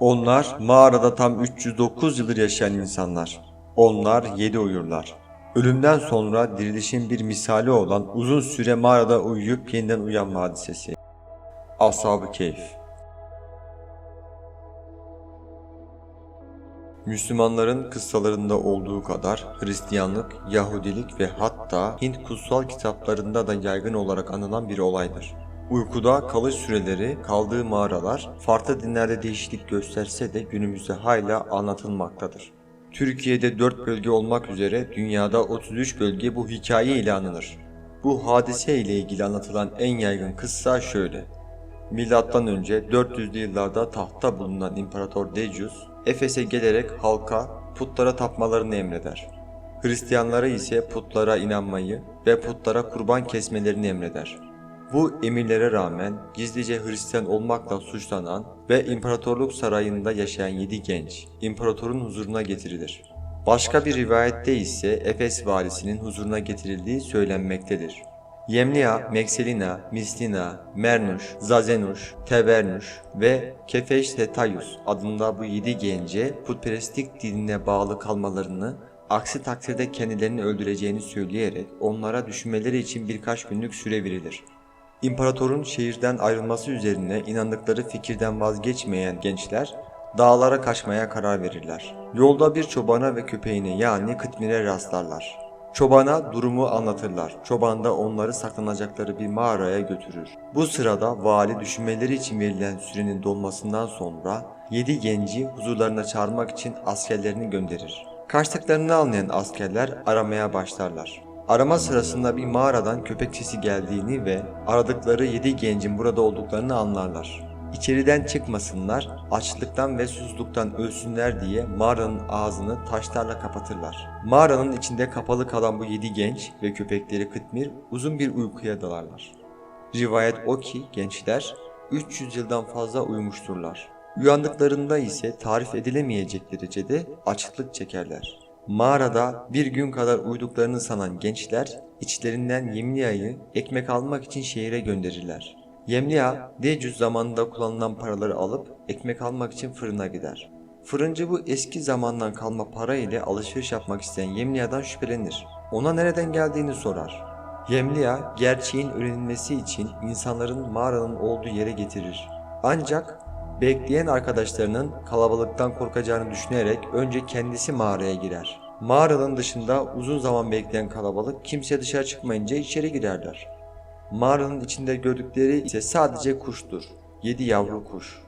Onlar mağarada tam 309 yıldır yaşayan insanlar. Onlar yedi uyurlar. Ölümden sonra dirilişin bir misali olan uzun süre mağarada uyuyup yeniden uyanma hadisesi. Ashab-ı Keyf Müslümanların kıssalarında olduğu kadar Hristiyanlık, Yahudilik ve hatta Hint kutsal kitaplarında da yaygın olarak anılan bir olaydır. Uykuda kalış süreleri, kaldığı mağaralar farklı dinlerde değişiklik gösterse de günümüzde hala anlatılmaktadır. Türkiye'de 4 bölge olmak üzere dünyada 33 bölge bu hikaye ile anılır. Bu hadise ile ilgili anlatılan en yaygın kıssa şöyle. Milattan önce 400'lü yıllarda tahtta bulunan İmparator Decius, Efes'e gelerek halka putlara tapmalarını emreder. Hristiyanlara ise putlara inanmayı ve putlara kurban kesmelerini emreder. Bu emirlere rağmen gizlice Hristiyan olmakla suçlanan ve imparatorluk sarayında yaşayan yedi genç imparatorun huzuruna getirilir. Başka bir rivayette ise Efes valisinin huzuruna getirildiği söylenmektedir. Yemlia, Mekselina, Mislina, Mernuş, Zazenuş, Tebernuş ve Kefeş Tetayus adında bu yedi gence putperestlik dinine bağlı kalmalarını, aksi takdirde kendilerini öldüreceğini söyleyerek onlara düşünmeleri için birkaç günlük süre verilir. İmparatorun şehirden ayrılması üzerine inandıkları fikirden vazgeçmeyen gençler dağlara kaçmaya karar verirler. Yolda bir çobana ve köpeğine yani Kıtmir'e rastlarlar. Çobana durumu anlatırlar. Çoban da onları saklanacakları bir mağaraya götürür. Bu sırada vali düşünmeleri için verilen sürenin dolmasından sonra yedi genci huzurlarına çağırmak için askerlerini gönderir. Kaçtıklarını anlayan askerler aramaya başlarlar. Arama sırasında bir mağaradan köpek sesi geldiğini ve aradıkları yedi gencin burada olduklarını anlarlar. İçeriden çıkmasınlar, açlıktan ve susuzluktan ölsünler diye mağaranın ağzını taşlarla kapatırlar. Mağaranın içinde kapalı kalan bu yedi genç ve köpekleri Kıtmir uzun bir uykuya dalarlar. Rivayet o ki gençler 300 yıldan fazla uyumuşturlar. Uyandıklarında ise tarif edilemeyecek derecede açlık çekerler. Mağarada bir gün kadar uyuduklarını sanan gençler içlerinden Yemlia'yı ekmek almak için şehire gönderirler. Yemlia, Decius zamanında kullanılan paraları alıp ekmek almak için fırına gider. Fırıncı bu eski zamandan kalma para ile alışveriş yapmak isteyen Yemlia'dan şüphelenir. Ona nereden geldiğini sorar. Yemlia, gerçeğin öğrenilmesi için insanların mağaranın olduğu yere getirir. Ancak bekleyen arkadaşlarının kalabalıktan korkacağını düşünerek önce kendisi mağaraya girer. Mağaranın dışında uzun zaman bekleyen kalabalık kimse dışarı çıkmayınca içeri girerler. Mağaranın içinde gördükleri ise sadece kuştur. 7 yavru kuş.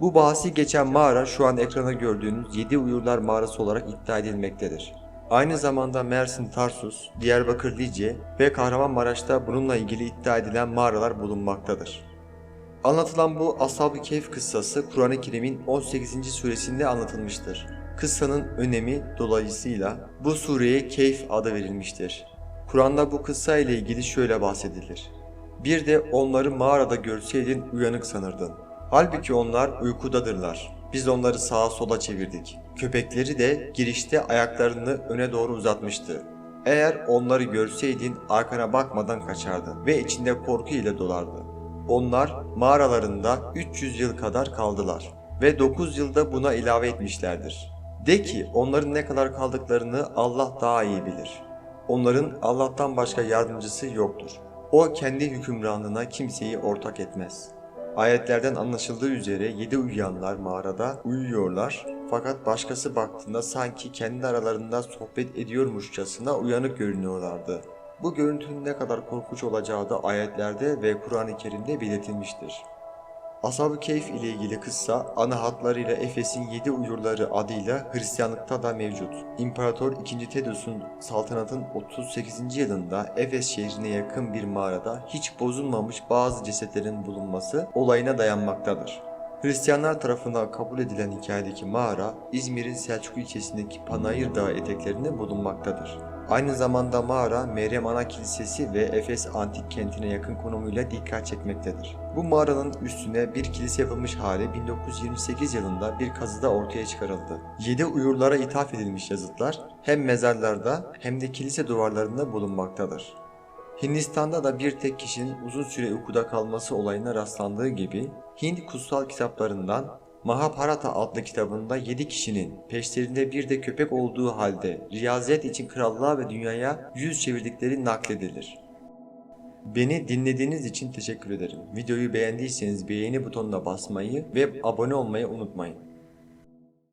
Bu bahsi geçen mağara şu an ekranda gördüğünüz 7 Uyurlar Mağarası olarak iddia edilmektedir. Aynı zamanda Mersin Tarsus, Diyarbakır Lice ve Kahramanmaraş'ta bununla ilgili iddia edilen mağaralar bulunmaktadır. Anlatılan bu Ashab-ı Kehf kıssası Kur'an-ı Kerim'in 18. suresinde anlatılmıştır. Kıssanın önemi dolayısıyla bu sureye Keyf adı verilmiştir. Kur'an'da bu kıssa ile ilgili şöyle bahsedilir. Bir de onları mağarada görseydin uyanık sanırdın. Halbuki onlar uykudadırlar. Biz onları sağa sola çevirdik. Köpekleri de girişte ayaklarını öne doğru uzatmıştı. Eğer onları görseydin arkana bakmadan kaçardın ve içinde korku ile dolardı. Onlar mağaralarında 300 yıl kadar kaldılar ve 9 yılda buna ilave etmişlerdir. De ki onların ne kadar kaldıklarını Allah daha iyi bilir. Onların Allah'tan başka yardımcısı yoktur. O kendi hükümranlığına kimseyi ortak etmez. Ayetlerden anlaşıldığı üzere yedi uyuyanlar mağarada uyuyorlar fakat başkası baktığında sanki kendi aralarında sohbet ediyormuşçasına uyanık görünüyorlardı. Bu görüntünün ne kadar korkunç olacağı da ayetlerde ve Kur'an-ı Kerim'de belirtilmiştir. Ashab-ı Keyf ile ilgili kıssa ana hatlarıyla Efes'in yedi uyurları adıyla Hristiyanlıkta da mevcut. İmparator 2. Tedus'un saltanatın 38. yılında Efes şehrine yakın bir mağarada hiç bozulmamış bazı cesetlerin bulunması olayına dayanmaktadır. Hristiyanlar tarafından kabul edilen hikayedeki mağara İzmir'in Selçuk ilçesindeki Panayır Dağı eteklerinde bulunmaktadır. Aynı zamanda mağara Meryem Ana Kilisesi ve Efes antik kentine yakın konumuyla dikkat çekmektedir. Bu mağaranın üstüne bir kilise yapılmış hali 1928 yılında bir kazıda ortaya çıkarıldı. Yedi uyurlara ithaf edilmiş yazıtlar hem mezarlarda hem de kilise duvarlarında bulunmaktadır. Hindistan'da da bir tek kişinin uzun süre uykuda kalması olayına rastlandığı gibi Hint kutsal kitaplarından Mahabharata adlı kitabında 7 kişinin peşlerinde bir de köpek olduğu halde riyaziyet için krallığa ve dünyaya yüz çevirdikleri nakledilir. Beni dinlediğiniz için teşekkür ederim. Videoyu beğendiyseniz beğeni butonuna basmayı ve abone olmayı unutmayın.